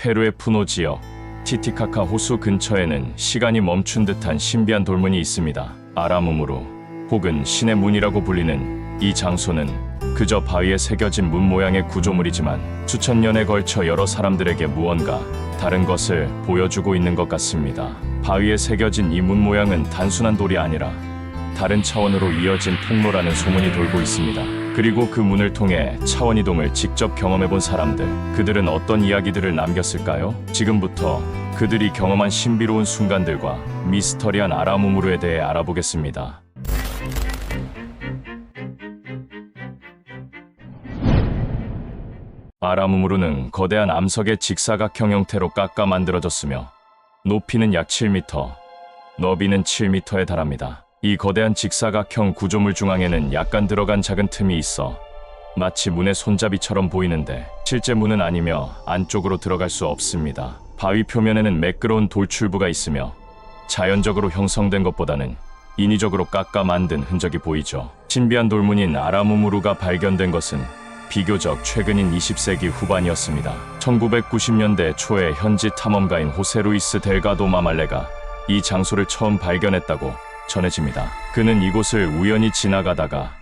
페루의 푸노 지역 티티카카 호수 근처에는 시간이 멈춘 듯한 신비한 돌문이 있습니다. 아라무무루 혹은 신의 문이라고 불리는 이 장소는 그저 바위에 새겨진 문 모양의 구조물이지만 수천 년에 걸쳐 여러 사람들에게 무언가 다른 것을 보여주고 있는 것 같습니다. 바위에 새겨진 이 문 모양은 단순한 돌이 아니라 다른 차원으로 이어진 통로라는 소문이 돌고 있습니다. 그리고 그 문을 통해 차원 이동을 직접 경험해 본 사람들, 그들은 어떤 이야기들을 남겼을까요? 지금부터 그들이 경험한 신비로운 순간들과 미스터리한 아라무무르에 대해 알아보겠습니다. 아라무무르는 거대한 암석의 직사각형 형태로 깎아 만들어졌으며 높이는 약 7m, 너비는 7m에 달합니다. 이 거대한 직사각형 구조물 중앙에는 약간 들어간 작은 틈이 있어 마치 문의 손잡이처럼 보이는데 실제 문은 아니며 안쪽으로 들어갈 수 없습니다. 바위 표면에는 매끄러운 돌출부가 있으며 자연적으로 형성된 것보다는 인위적으로 깎아 만든 흔적이 보이죠. 신비한 돌문인 아라무무루가 발견된 것은 비교적 최근인 20세기 후반이었습니다. 1990년대 초에 현지 탐험가인 호세 루이스 델가도 마말레가 이 장소를 처음 발견했다고 전해집니다. 그는 이곳을 우연히 지나가다가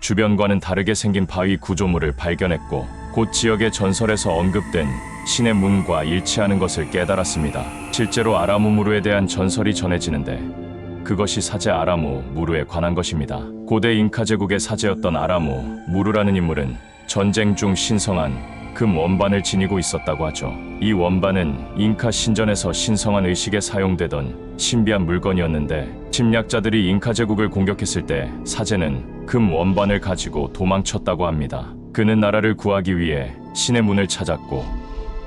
주변과는 다르게 생긴 바위 구조물을 발견했고 곧 지역의 전설에서 언급된 신의 문과 일치하는 것을 깨달았습니다. 실제로 아라무 무르에 대한 전설이 전해지는데 그것이 사제 아라무 무르에 관한 것입니다. 고대 잉카 제국의 사제였던 아라무 무르라는 인물은 전쟁 중 신성한 금 원반을 지니고 있었다고 하죠. 이 원반은 잉카 신전에서 신성한 의식에 사용되던 신비한 물건이었는데 침략자들이 잉카 제국을 공격했을 때 사제는 금 원반을 가지고 도망쳤다고 합니다. 그는 나라를 구하기 위해 신의 문을 찾았고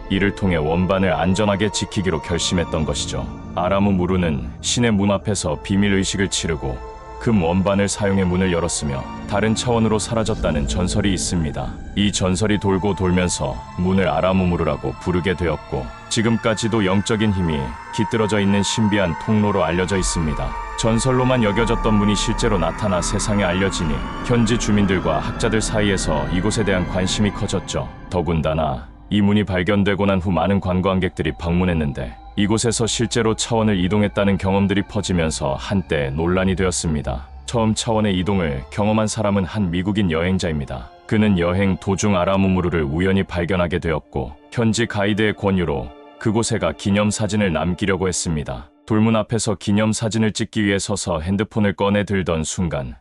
이를 통해 원반을 안전하게 지키기로 결심했던 것이죠. 아라무 무르는 신의 문 앞에서 비밀 의식을 치르고 금 원반을 사용해 문을 열었으며 다른 차원으로 사라졌다는 전설이 있습니다. 이 전설이 돌고 돌면서 문을 아라무무르라고 부르게 되었고 지금까지도 영적인 힘이 깃들어져 있는 신비한 통로로 알려져 있습니다. 전설로만 여겨졌던 문이 실제로 나타나 세상에 알려지니 현지 주민들과 학자들 사이에서 이곳에 대한 관심이 커졌죠. 더군다나 이 문이 발견되고 난 후 많은 관광객들이 방문했는데 이곳에서 실제로 차원을 이동했다는 경험들이 퍼지면서 한때 논란이 되었습니다. 처음 차원의 이동을 경험한 사람은 한 미국인 여행자입니다. 그는 여행 도중 아라무무르를 우연히 발견하게 되었고 현지 가이드의 권유로 그곳에 가 기념 사진을 남기려고 했습니다. 돌문 앞에서 기념 사진을 찍기 위해 서서 핸드폰을 꺼내 들던 순간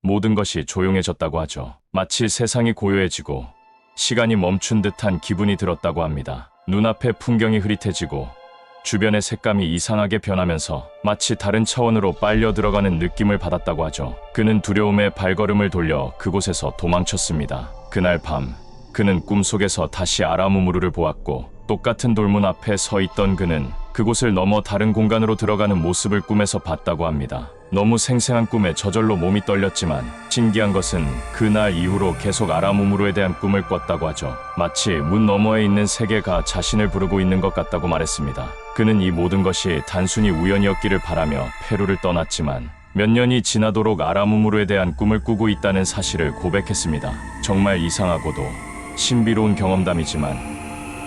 모든 것이 조용해졌다고 하죠. 마치 세상이 고요해지고 시간이 멈춘 듯한 기분이 들었다고 합니다. 눈앞의 풍경이 흐릿해지고 주변의 색감이 이상하게 변하면서 마치 다른 차원으로 빨려 들어가는 느낌을 받았다고 하죠. 그는 두려움에 발걸음을 돌려 그곳에서 도망쳤습니다. 그날 밤 그는 꿈속에서 다시 아라무무르를 보았고 똑같은 돌문 앞에 서 있던 그는 그곳을 넘어 다른 공간으로 들어가는 모습을 꿈에서 봤다고 합니다. 너무 생생한 꿈에 저절로 몸이 떨렸지만 신기한 것은 그날 이후로 계속 아라무무르에 대한 꿈을 꿨다고 하죠. 마치 문 너머에 있는 세계가 자신을 부르고 있는 것 같다고 말했습니다. 그는 이 모든 것이 단순히 우연이었기를 바라며 페루를 떠났지만 몇 년이 지나도록 아라무무르에 대한 꿈을 꾸고 있다는 사실을 고백했습니다. 정말 이상하고도 신비로운 경험담이지만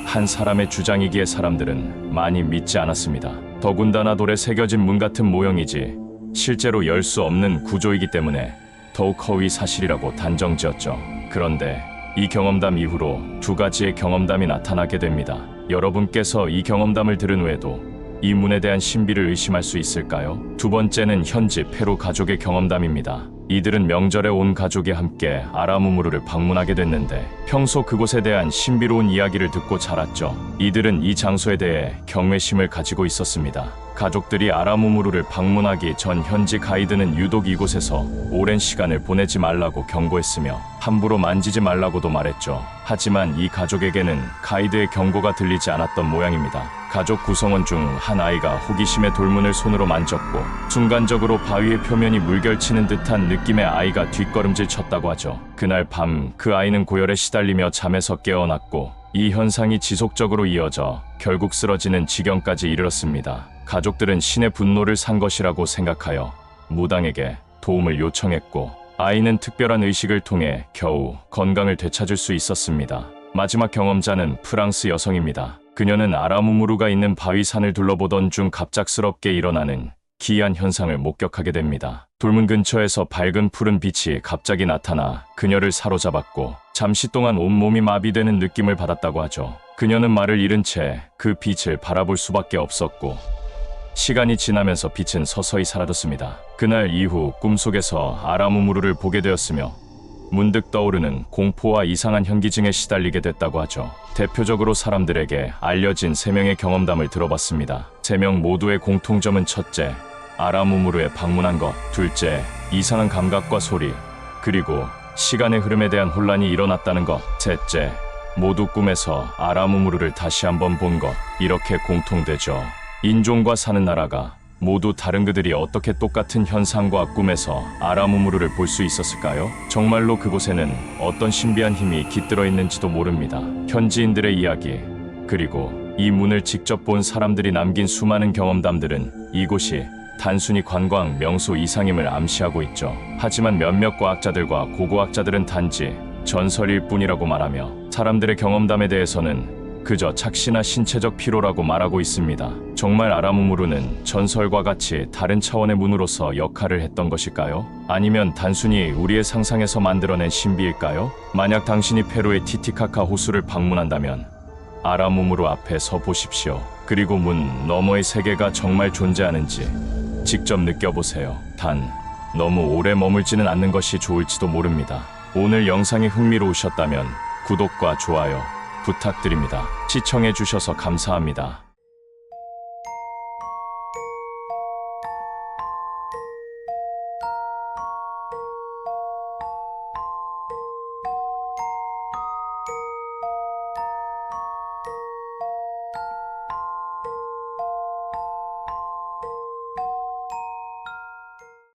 한 사람의 주장이기에 사람들은 많이 믿지 않았습니다. 더군다나 돌에 새겨진 문 같은 모형이지 실제로 열 수 없는 구조이기 때문에 더욱 허위 사실이라고 단정지었죠. 그런데 이 경험담 이후로 두 가지의 경험담이 나타나게 됩니다. 여러분께서 이 경험담을 들은 후에도 이 문에 대한 신비를 의심할 수 있을까요? 두 번째는 현지 페루 가족의 경험담입니다. 이들은 명절에 온 가족이 함께 아라무무르를 방문하게 됐는데 평소 그곳에 대한 신비로운 이야기를 듣고 자랐죠. 이들은 이 장소에 대해 경외심을 가지고 있었습니다. 가족들이 아라무무르를 방문하기 전 현지 가이드는 유독 이곳에서 오랜 시간을 보내지 말라고 경고했으며 함부로 만지지 말라고도 말했죠. 하지만 이 가족에게는 가이드의 경고가 들리지 않았던 모양입니다. 가족 구성원 중 한 아이가 호기심에 돌문을 손으로 만졌고 순간적으로 바위의 표면이 물결치는 듯한 느낌의 아이가 뒷걸음질 쳤다고 하죠. 그날 밤 그 아이는 고열에 시달리며 잠에서 깨어났고 이 현상이 지속적으로 이어져 결국 쓰러지는 지경까지 이르렀습니다. 가족들은 신의 분노를 산 것이라고 생각하여 무당에게 도움을 요청했고 아이는 특별한 의식을 통해 겨우 건강을 되찾을 수 있었습니다. 마지막 경험자는 프랑스 여성입니다. 그녀는 아라무무루가 있는 바위산을 둘러보던 중 갑작스럽게 일어나는 기이한 현상을 목격하게 됩니다. 돌문 근처에서 밝은 푸른 빛이 갑자기 나타나 그녀를 사로잡았고 잠시 동안 온몸이 마비되는 느낌을 받았다고 하죠. 그녀는 말을 잃은 채 그 빛을 바라볼 수밖에 없었고 시간이 지나면서 빛은 서서히 사라졌습니다. 그날 이후 꿈속에서 아라무무루를 보게 되었으며 문득 떠오르는 공포와 이상한 현기증에 시달리게 됐다고 하죠. 대표적으로 사람들에게 알려진 세 명의 경험담을 들어봤습니다. 세 명 모두의 공통점은 첫째, 아라무무루에 방문한 것, 둘째, 이상한 감각과 소리, 그리고 시간의 흐름에 대한 혼란이 일어났다는 것, 셋째, 모두 꿈에서 아라무무루를 다시 한번 본 것, 이렇게 공통되죠. 인종과 사는 나라가 모두 다른 그들이 어떻게 똑같은 현상과 꿈에서 아라무무루를 볼 수 있었을까요? 정말로 그곳에는 어떤 신비한 힘이 깃들어 있는지도 모릅니다. 현지인들의 이야기, 그리고 이 문을 직접 본 사람들이 남긴 수많은 경험담들은 이곳이 단순히 관광 명소 이상임을 암시하고 있죠. 하지만 몇몇 과학자들과 고고학자들은 단지 전설일 뿐이라고 말하며 사람들의 경험담에 대해서는 그저 착시나 신체적 피로라고 말하고 있습니다. 정말 아라무무루는 전설과 같이 다른 차원의 문으로서 역할을 했던 것일까요? 아니면 단순히 우리의 상상에서 만들어낸 신비일까요? 만약 당신이 페루의 티티카카 호수를 방문한다면 아라무무루 앞에 서 보십시오. 그리고 문 너머의 세계가 정말 존재하는지 직접 느껴보세요. 단, 너무 오래 머물지는 않는 것이 좋을지도 모릅니다. 오늘 영상이 흥미로우셨다면 구독과 좋아요 부탁드립니다. 시청해주셔서 감사합니다.